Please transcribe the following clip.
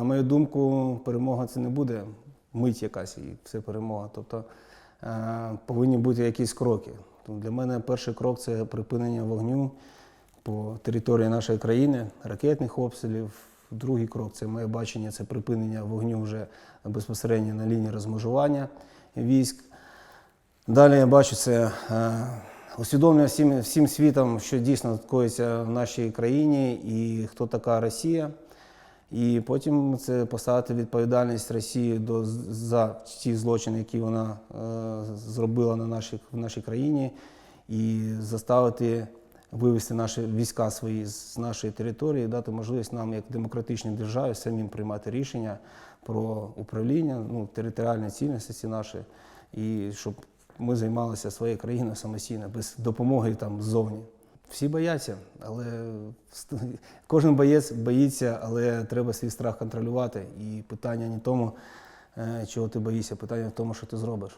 на мою думку, перемога це не буде мить якась і все перемога. Тобто е, повинні бути якісь кроки. Тому Для мене перший крок це припинення вогню по території нашої країни, ракетних обстрілів. Другий крок це моє бачення, це припинення вогню вже безпосередньо на лінії розмежування військ. Далі я бачу це е, усвідомлення всім, всім світом, що дійсно коїться в нашій країні і хто така Росія. І потім це поставити відповідальність Росії до, за ті злочини, які вона е, зробила на нашій, в нашій країні, і заставити вивести наші війська свої з нашої території, дати можливість нам, як демократичній державі, самим приймати рішення про управління, ну, територіальної цілісності нашої, і щоб ми займалися своєю країною самостійно, без допомоги там ззовні. Всі бояться, але кожен боєць боїться, але треба свій страх контролювати. І питання не в тому, е, чого ти боїшся, питання в тому, що ти зробиш.